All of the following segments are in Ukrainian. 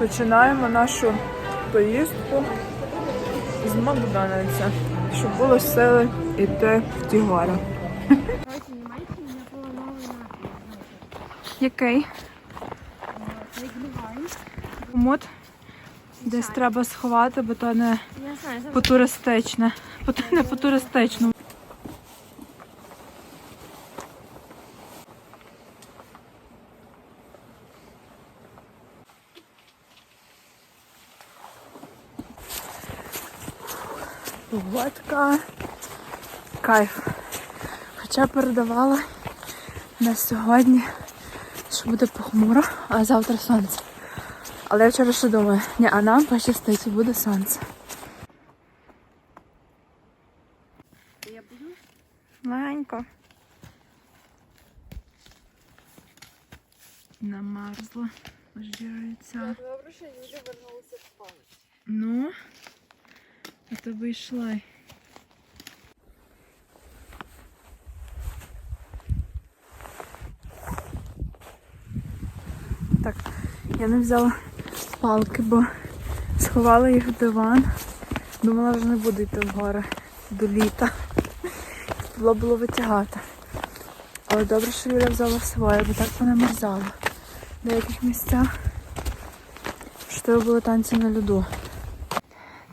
Починаємо нашу поїздку з Макдональдса, щоб було сили йти в нова напій. Який? Мод десь треба сховати, бо то не Я знаю, це по-туристичне. По- Не Погодка. Кайф. Хоча передавала на сьогодні, що буде похмуро, а завтра сонце. Але я вчора ще думаю, ні, а нам пощастить буде сонце. я буду. Легенько. Намерзла. Жірується. Добре, що люди вернулися в пам'ять. Ну, а то. Так, я не взяла палки, бо сховала їх в диван. Думала, вже не буду йти в гори до літа. Було було витягати. Але добре, що Юля взяла своє, бо так вона мерзала. В деяких місцях. Що то були танці на льоду.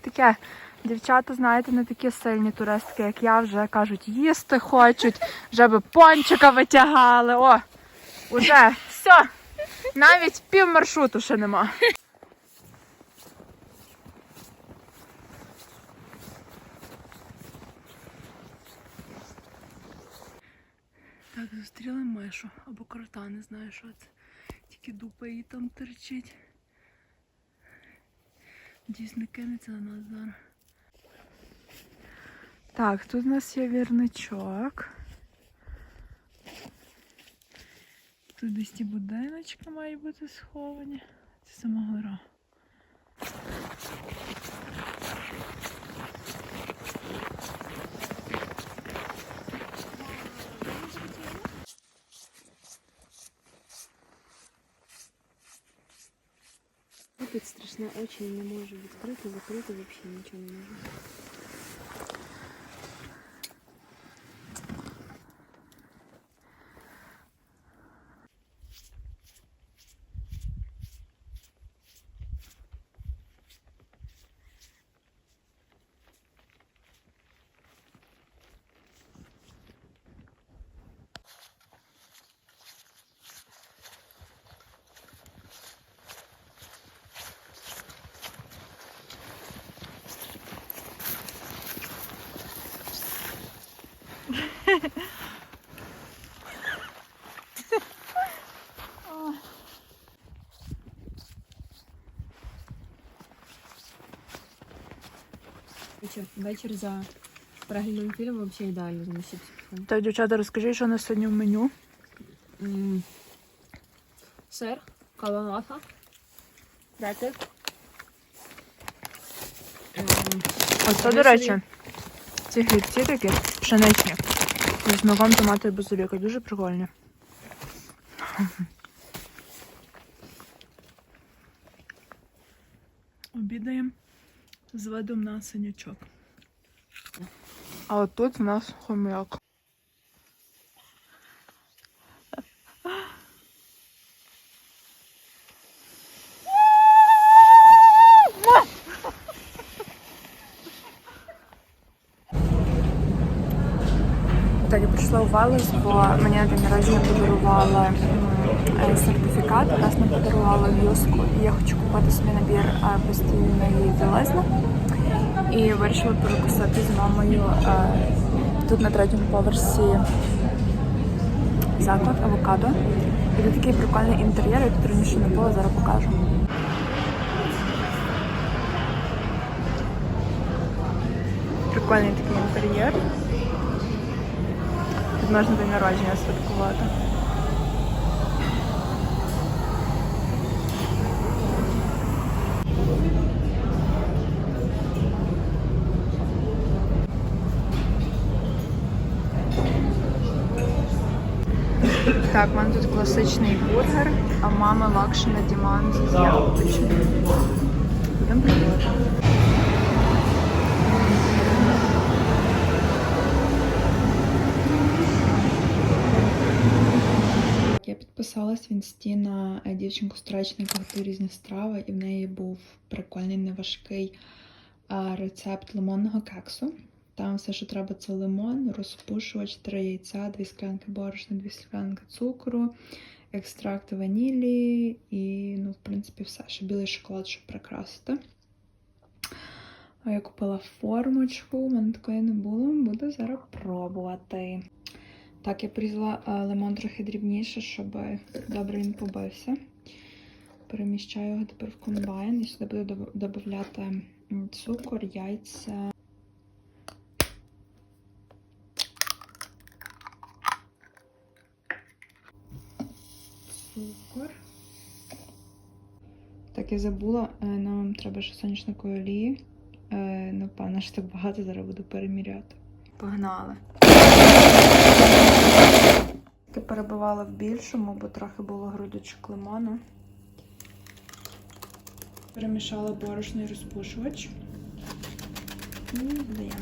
Таке, дівчата, знаєте, не такі сильні туристки, як я, вже кажуть, їсти хочуть, вже би пончика витягали. О, уже все. Навіть пів маршруту ще нема. Так, зустріли мишу або крота, не знаю, що це. Тільки дупа її там терчить. Дійсно кинеться на нас зараз. Так, тут у нас є вірничок. Тут десь ті будиночки мають бути сховані. Це сама гора. Тут страшно, очі не можу відкрити, закрити, взагалі нічого не можу. Вечір за переглядом фільму взагалі ідеально замістити. Так, дівчата, розкажіть, що у нас сьогодні в меню. М, Сир, кавалаха, крекер. Ем, Ось це, до речі, ці грибці такі пшеничні. З смаком томати базиліка. Дуже прикольні. Обідаємо з видом на синячок. А от тут у нас хомяк. Так, я прийшла у Валес, бо мені на день народження подарували м, е, сертифікат, власне, подарували в'юску, і я хочу купити собі набір постійної білизни. І вирішила перекусити з мамою тут на третьому поверсі заклад авокадо. І тут такий прикольний інтер'єр, я тут раніше не було, зараз покажу. Прикольний такий інтер'єр. Тут можна день народження святкувати. Так, у мене тут класичний бургер, а в мами лакшина діман з яловичиною. Підписалась в інсті на е, дівчинку яка готує різні страви, і в неї був прикольний неважкий рецепт лимонного кексу. Там все, що треба, це лимон, розпушувач, три яйця, дві склянки борошна, дві склянки цукру, екстракт ванілі і, ну, в принципі, все. Ще білий шоколад, щоб прикрасити. Я купила формочку, у мене такої не було. Буду зараз пробувати. Так, я порізала е, лимон трохи дрібніше, щоб добре він побився. Переміщаю його тепер в комбайн і сюди буду м, цукор, яйця. Цукор. Так, я забула, е, нам треба ще сонячної олії. Е, Напевно, що так багато зараз буду переміряти. Погнали. Я перебивала в більшому, бо трохи було грудочок лимону. Перемішала борошно і розпушувач. І додаємо.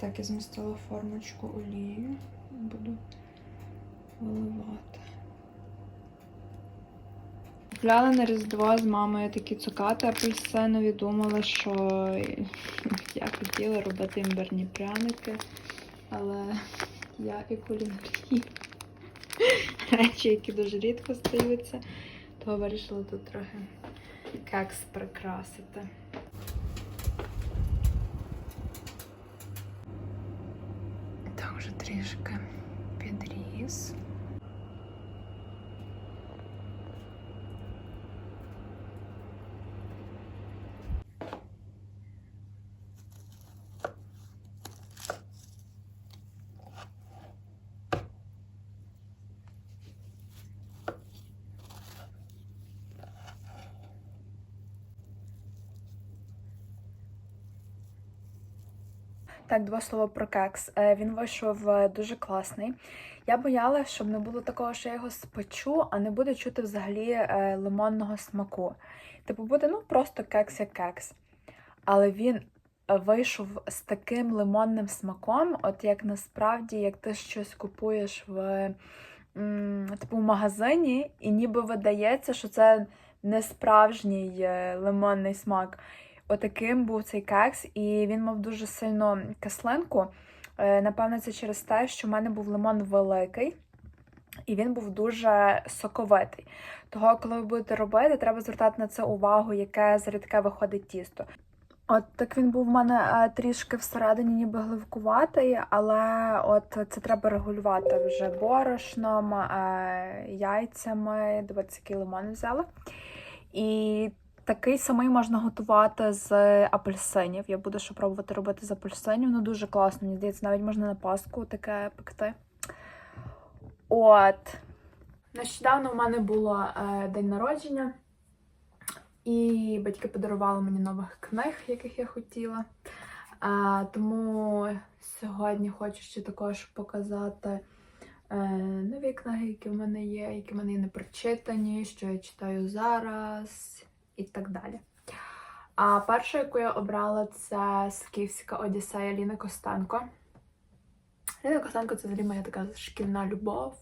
Так, я змістила формочку олією. Буду виливати. Купляла на Різдво з мамою такі цукати апельсинові. Думала, що я хотіла робити імбирні пряники, але я і кулінарії. Речі, які дуже рідко стаються, то вирішила тут трохи кекс прикрасити. Так, вже трішки підріз. Так, два слова про кекс. Е, Він вийшов е, дуже класний. Я боялася, щоб не було такого, що я його спечу, а не буде чути взагалі е, лимонного смаку. Типу буде ну просто кекс як кекс. Але він вийшов з таким лимонним смаком, от як насправді, як ти щось купуєш в типу, в магазині, і ніби видається, що це не справжній лимонний смак. Отаким був цей кекс, і він мав дуже сильну кислинку. Е, Напевно, це через те, що в мене був лимон великий, і він був дуже соковитий. Того, коли ви будете робити, треба звертати на це увагу, яке з рідке виходить тісто. От так він був в мене е, трішки всередині, ніби гливкуватий, але от це треба регулювати вже борошном, е, яйцями. Дивіться, який лимон взяла. І такий самий можна готувати з апельсинів. Я буду ще пробувати робити з апельсинів. Ну дуже класно, мені здається, навіть можна на Пасху таке пекти. От. Нещодавно в мене було е, день народження, і батьки подарували мені нових книг, яких я хотіла. Е, тому сьогодні хочу ще також показати е, нові книги, які в мене є, які в мене є не прочитані, що я читаю зараз і так далі. А перша, яку я обрала, це Скіфська Одіссея Ліни Костенко. Ліна Костенко це взагалі моя така шкільна любов.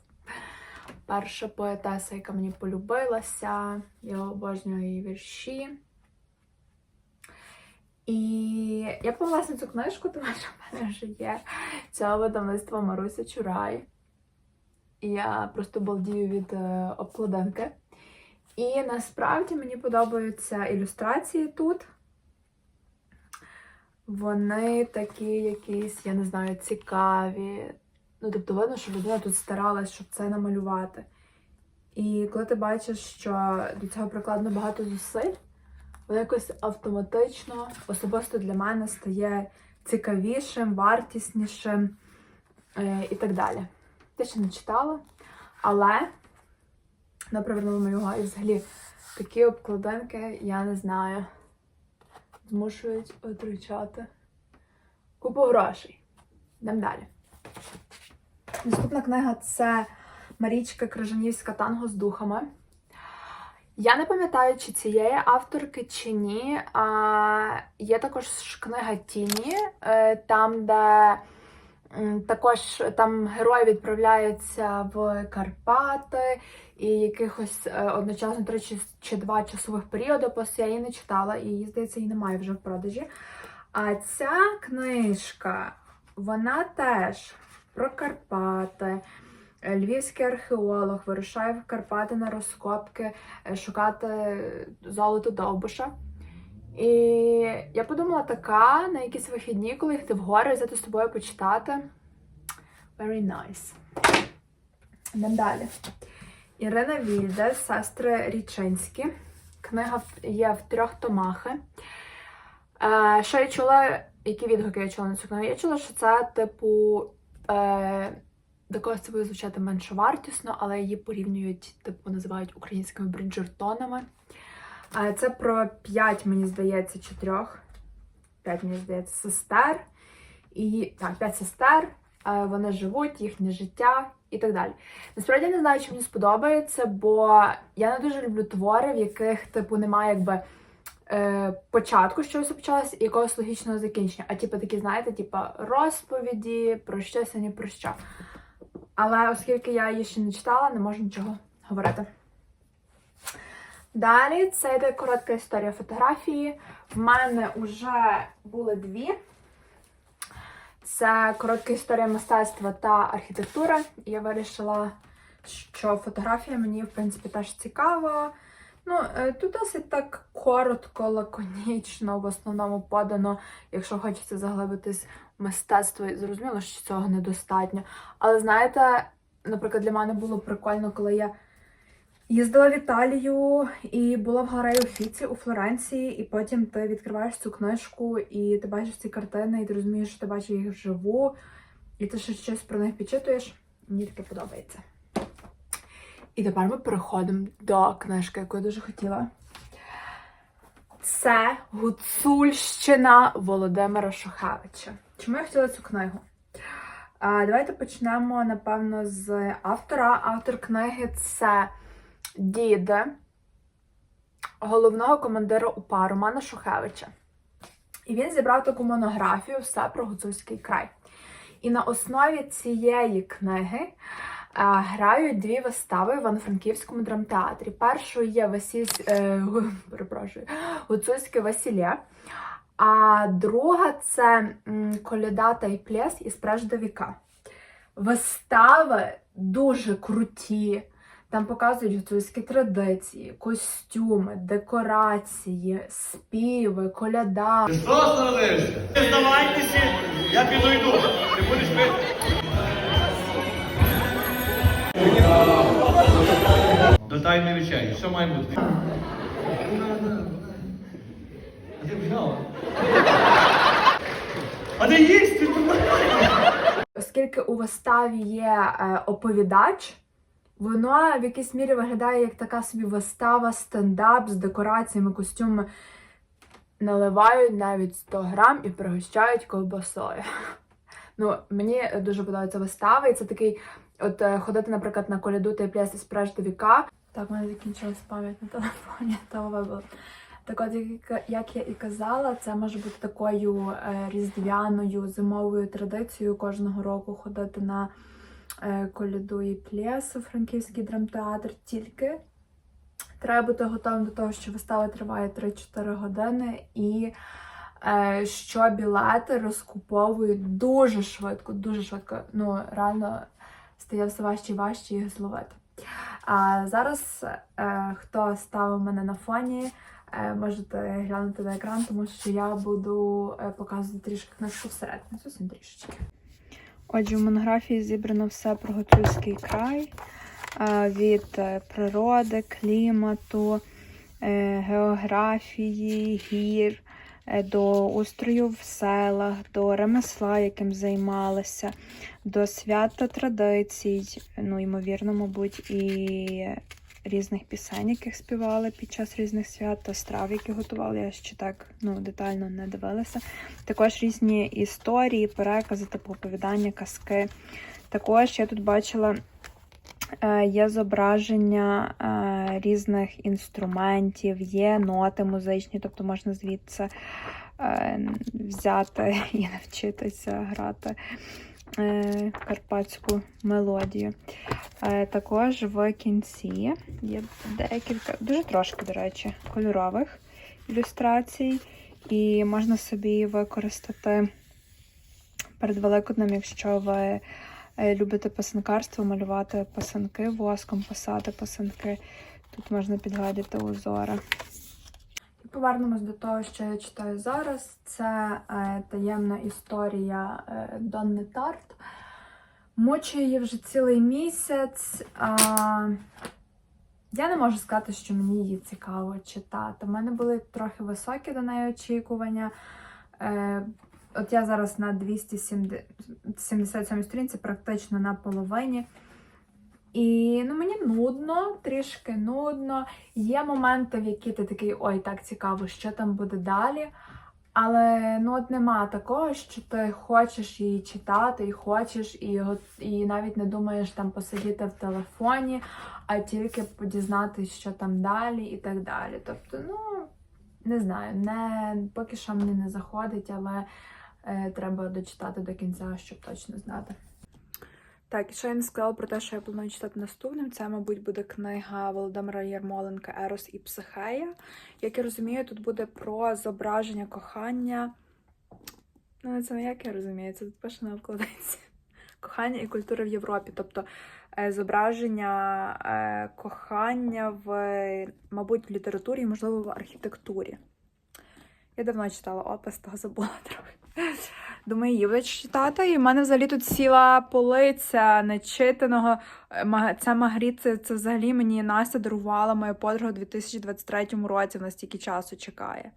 Перша поетеса, яка мені полюбилася. Я обожнюю її вірші. І я повелася цю книжку, тому що в мене вже є цього видавництва Маруся Чурай. І я просто балдію від е, обкладинки. І насправді мені подобаються ілюстрації тут. Вони такі якісь, я не знаю, цікаві. Ну, тобто видно, що людина тут старалась, щоб це намалювати. І коли ти бачиш, що до цього прикладено багато зусиль, воно якось автоматично, особисто для мене, стає цікавішим, вартіснішим е, і так далі. Я ще не читала, але вона привернула мою увагу. І взагалі такі обкладинки, я не знаю, змушують витрачати купу грошей. Йдемо далі. Наступна книга це Марічка Крижанівська танго з духами. Я не пам'ятаю, чи цієї авторки, чи ні. А, є також книга Тіні, е, там, де Також там герої відправляються в Карпати і якихось е, одночасно три чи, два часових періоди. Просто я її не читала, і її, здається, її немає вже в продажі. А ця книжка, вона теж про Карпати. Е, Львівський археолог вирушає в Карпати на розкопки е, шукати золото Довбуша. І я подумала така на якісь вихідні, коли їхати в гори, взяти з тобою почитати. Very nice. Йдемо далі. Ірина Вільде, сестри Річинські. Книга є в трьох томах. Е, що я чула, які відгуки я чула на цю книгу? Я чула, що це, типу, е, до когось це буде звучати менше вартісно, але її порівнюють, типу, називають українськими бріджертонами. Е, Це про п'ять, мені здається, чи трьох. П'ять, мені здається, сестер. І так, п'ять сестер. Е, Вони живуть, їхнє життя і так далі. Насправді я не знаю, чи мені сподобається, бо я не дуже люблю твори, в яких, типу, немає якби е, початку, що все почалося, і якогось логічного закінчення. А типу такі, знаєте, типу розповіді про щось, а ні про що. Але оскільки я її ще не читала, не можу нічого говорити. Далі це йде коротка історія фотографії. В мене вже були дві. Це коротка історія мистецтва та архітектури. І я вирішила, що фотографія мені, в принципі, теж цікава. Ну, е, тут досить так коротко, лаконічно, в основному подано, якщо хочеться заглибитись в мистецтво, і зрозуміло, що цього недостатньо. Але знаєте, наприклад, для мене було прикольно, коли я їздила в Італію і була в галереї Уфіці у Флоренції, і потім ти відкриваєш цю книжку, і ти бачиш ці картини, і ти розумієш, що ти бачиш їх вживу, і ти ще щось про них підчитуєш. Мені таке подобається. І тепер ми переходимо до книжки, яку я дуже хотіла. Це Гуцульщина Володимира Шухевича. Чому я хотіла цю книгу? Давайте почнемо, напевно, з автора. Автор книги це дід головного командира УПА Романа Шухевича. І він зібрав таку монографію все про гуцульський край. І на основі цієї книги е, грають дві вистави в Івано-Франківському драмтеатрі. Першою є Васіль... е, перепрошую, гуцульське весілля, а друга це коляда та й пляс із прежда віка. Вистави дуже круті. Там показують гуцульські традиції, костюми, декорації, співи, коляда. Що остановився? Не здавайтеся, я піду йду. Ти будеш пити. До тайної вечері. Що має бути? А ти взяла? А де їсти? Оскільки у виставі є е, оповідач, воно в якійсь мірі виглядає як така собі вистава, стендап з декораціями, костюмами. Наливають навіть 100 грам і пригощають ковбасою. Ну, мені дуже подобається вистава, і це такий, от е, ходити, наприклад, на коляду та плясти прежде віка. Так, в мене закінчилась пам'ять на телефоні, того вибило. Так от, як, як я і казала, це може бути такою е, різдвяною зимовою традицією кожного року ходити на е, коляду і п'єсу Франківський драмтеатр. Тільки треба бути готовим до того, що вистава триває 3-4 години, і е, що білети розкуповують дуже швидко, дуже швидко. Ну, реально стає все важче і важче їх зловити. А зараз, е, хто ставив мене на фоні, можете глянути на екран, тому що я буду показувати трішки книжку всередині, зовсім трішечки. Отже, в монографії зібрано все про Гуцульський край від е, природи, клімату, е, географії, гір, е, до устрою в селах, до ремесла, яким займалися, до свят та традицій, ну, ймовірно, мабуть, і різних пісень, яких співали під час різних свят, та страв, які готували. Я ще так ну, детально не дивилася. Також різні історії, перекази, типу оповідання, казки. Також я тут бачила. е, Є зображення е, різних інструментів, є ноти музичні, тобто можна звідси е, взяти і навчитися грати. Е, карпатську мелодію. Е, також в кінці є декілька, дуже трошки, до речі, кольорових ілюстрацій, і можна собі використати перед Великоднем, якщо ви е, любите писанкарство, малювати писанки воском, писати писанки. Тут можна підгладити узори. Повернемось до того, що я читаю зараз. Це е, таємна історія е, Донни Тарт. Мочу її вже цілий місяць. А, я не можу сказати, що мені її цікаво читати. У мене були трохи високі до неї очікування. Е, от я зараз на 277 сторінці, практично на половині. І ну, мені нудно, трішки нудно. Є моменти, в які ти такий, ой, так цікаво, що там буде далі. Але ну от нема такого, що ти хочеш її читати, і хочеш, і, і навіть не думаєш там посидіти в телефоні, а тільки подізнатись, що там далі, і так далі. Тобто, ну не знаю, не поки що мені не заходить, але е, треба дочитати до кінця, щоб точно знати. Так, і ще я не сказала про те, що я планую читати наступним. Це, мабуть, буде книга Володимира Ярмоленка Ерос і Психея. Як я розумію, тут буде про зображення кохання. Ну, це не як я розумію, це тут пише на вкладинці. Кохання і культури в Європі. Тобто е, зображення е, кохання в, мабуть, в літературі можливо, в архітектурі. Я давно читала опис, того забула трохи. Думаю, її буду читати. І в мене взагалі тут сіла полиця нечитаного. Е, Це Магріт, це, це взагалі мені Настя дарувала моя подруга у 2023 році. Вона стільки часу чекає.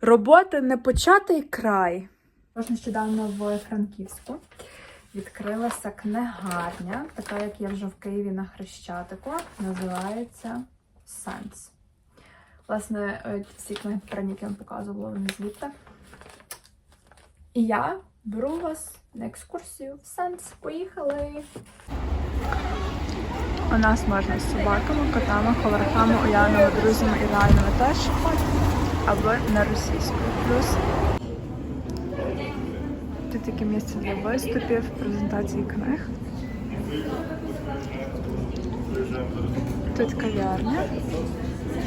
Робота не початий край. Тож нещодавно в Франківську відкрилася книгарня, така як є вже в Києві на Хрещатику. Називається Сенс. Власне, е, всі книги які я вам показувала, вони звідти. І я беру вас на екскурсію в Сенс. Поїхали! У нас можна з собаками, котами, холорками, Улянами, друзями і реальними теж, або на російську. Плюс тут таке місце для виступів, презентації книг. Тут кав'ярня,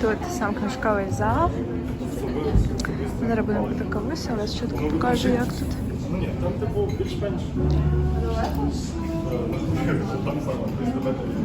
тут сам книжковий зал. Зараз будемо пити кавусь, але швидко покажу, як тут. Там типу більш-менш. Там сама, 300 метрів